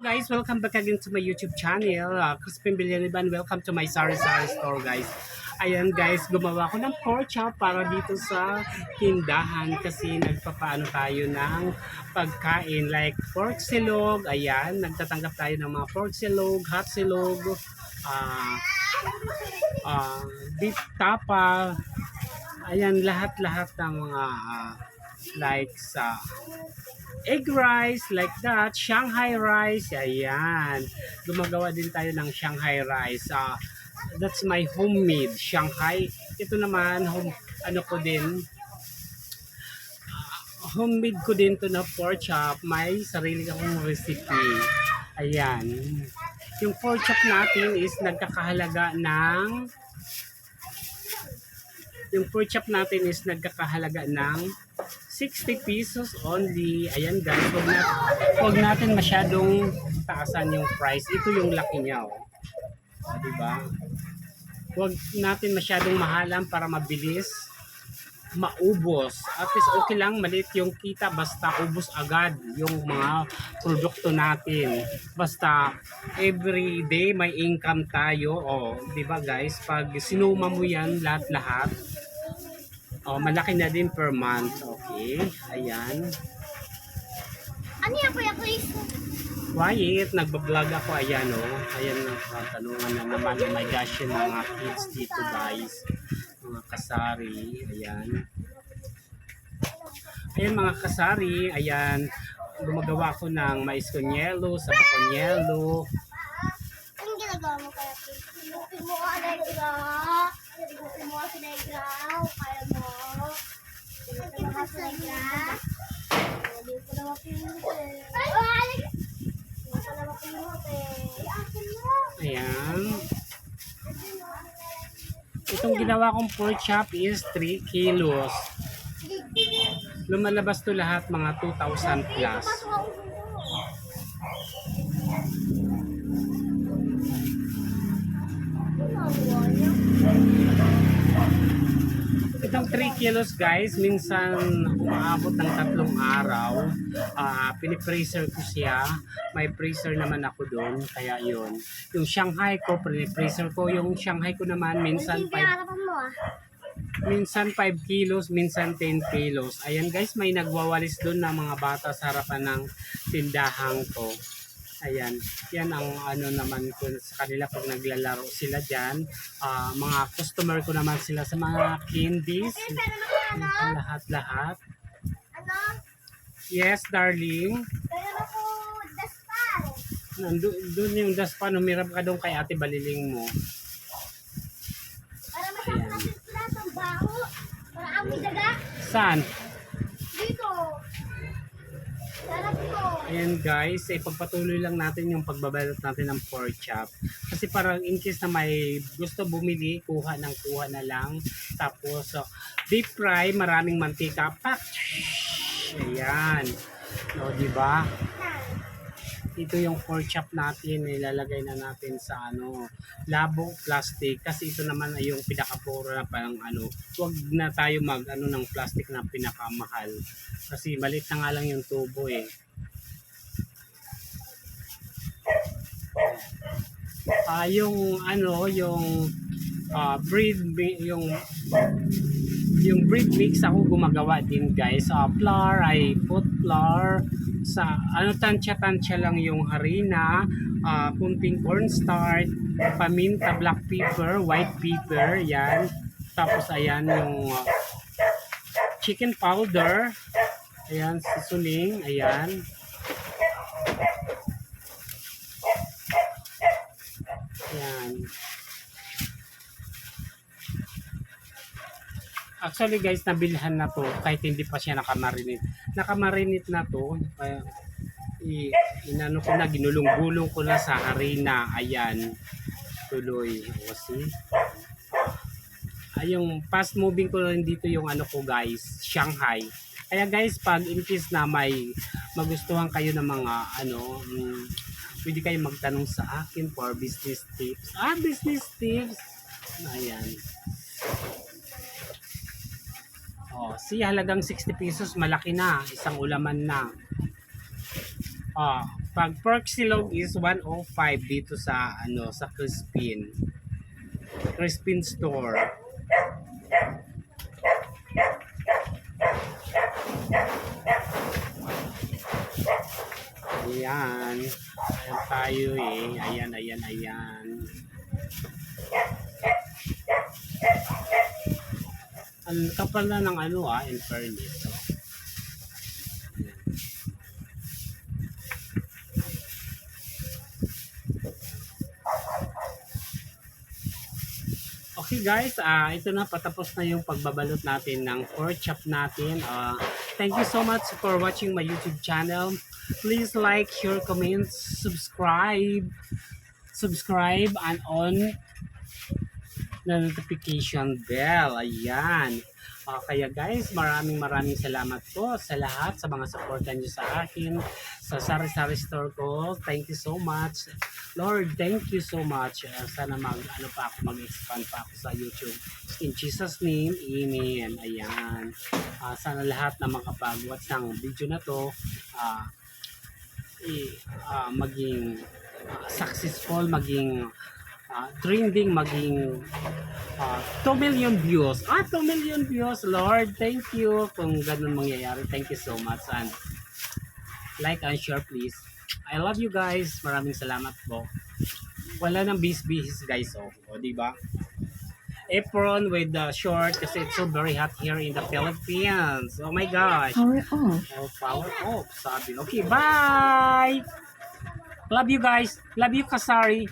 Guys, welcome back again to my YouTube channel. Uh, Crispin Villaniban, welcome to my Sari Sari store guys. Ayan guys, gumawa ko ng pork chop para dito sa tindahan kasi nagpapaano tayo ng pagkain like pork silog. Ayan, nagtatanggap tayo ng mga pork silog, hot silog, ah ah, beef tapa. Ayan, lahat-lahat ng mga ah, like sa egg rice like that, Shanghai rice, ayan. Gumagawa din tayo ng Shanghai rice. Ah, that's my homemade Shanghai. Ito naman, home, ano ko din, ah, homemade ko din to na pork chop. May sarili akong recipe. Ayan. Yung pork chop natin is nagkakahalaga ng yung pork chop natin is nagkakahalaga ng 60 pesos only. Ayan guys, huwag, na, huwag natin masyadong taasan yung price. Ito yung laki niya, oh. O, diba? Huwag natin masyadong mahalan para mabilis maubos. At least okay lang, maliit yung kita, basta ubos agad yung mga produkto natin. Basta every day may income tayo. O, di ba guys? Pag sinuma mo yan lahat-lahat, Oh, malaki na din per month. Okay. Ayan. Ano yan, Kuya Chris? Quiet. Nagbablog ako. Ayan, oh. Ayan na. Uh, tanungan na naman. Oh my gosh, yung mga kids dito, guys. Mga kasari. Ayan. Ayan, mga kasari. Ayan. Gumagawa ko ng mais konyelo, sa konyelo. Anong ginagawa mo, Kuya Chris? Sinupin mo ka, Allegra. Sinupin mo ka, Allegra. Kaya Ayan. Itong ginawa kong pork chop is 3 kilos. Lumalabas to lahat mga 2,000 plus. Itong 3 kilos guys, minsan umaabot ng tatlong araw. Ah, pinipreser ko siya. May freezer naman ako doon, kaya yun. Yung Shanghai ko, pinipreser ko. Yung Shanghai ko naman, minsan 5 Pinaharapan mo ah. minsan 5 kilos, minsan 10 kilos. Ayan guys, may nagwawalis doon na mga bata sa harapan ng tindahan ko. Ayan, yan ang ano naman ko sa kanila pag naglalaro sila dyan. Ah, mga customer ko naman sila sa mga candies. Eh, ano? Lahat-lahat. Ano? Yes, darling. Pero naku, daspal. Nandun doon yung daspan, humirap ka doon kay ate baliling mo. Para masarap natin sila sa baho. Para amoy daga. Saan? Dito. Sarap ko. Ayan guys, eh, pagpatuloy lang natin yung pagbabalot natin ng pork chop. Kasi parang in case na may gusto bumili, kuha ng kuha na lang. Tapos, so, deep fry, maraming mantika. Pak! Ayan. O, di ba? Ito yung pork chop natin, ilalagay na natin sa ano, labong plastic. Kasi ito naman ay yung pinakapuro na parang ano, huwag na tayo mag ano ng plastic na pinakamahal. Kasi maliit na nga lang yung tubo eh. Ah, yung ano, yung bread mi- yung yung bread mix ako gumagawa din guys. Sa flour, I put flour sa ano tansya-tansya lang yung harina, ah, kunting cornstarch, paminta, black pepper, white pepper, yan. Tapos ayan yung ah, chicken powder. Ayan, seasoning, ayan. Ayan. Actually guys, nabilhan na to kahit hindi pa siya nakamarinate. Nakamarinate na to. I, inano ko na, ginulong-gulong ko na sa harina. Ayan. Tuloy. O see? Ay, yung fast moving ko rin dito yung ano ko guys, Shanghai. Kaya guys, pag in case na may magustuhan kayo ng mga ano, mm, pwede kayo magtanong sa akin for business tips. Ah, business tips. Ayan. Oh, si halagang 60 pesos, malaki na. Isang ulaman na. Ah, Pag pork silog is 105 dito sa ano sa Crispin. Crispin store. Ayan. Tayo eh. Ayan, ayan, ayan. Ang kapal na ng ano ah, in fairness. Oh. Okay guys, ah ito na patapos na yung pagbabalot natin ng pork chop natin. Ah, thank you so much for watching my YouTube channel. Please like, share, comment, subscribe, subscribe and on na notification bell. Ayan. Ah, kaya guys, maraming maraming salamat po sa lahat sa mga supportan nyo sa akin sa Sari Sari Store ko. Thank you so much. Lord, thank you so much. Ah, sana mag ano pa ako mag-expand pa ako sa YouTube. In Jesus name, Amen. Ayan. Ah, sana lahat na makapag-watch ng video na to ah ah, maging ah, successful, maging ah, trending, maging ah, 2 million views. Ah, 2 million views, Lord. Thank you. Kung ganun mangyayari, thank you so much. And like and share, please. I love you guys. Maraming salamat po. Wala nang bis-bis guys, oh. O, di ba? Apron with the short kasi it's so very hot here in the Philippines. Oh my gosh. Power off. Oh, power off, sabi. Okay, bye! Love you guys. Love you, Kasari.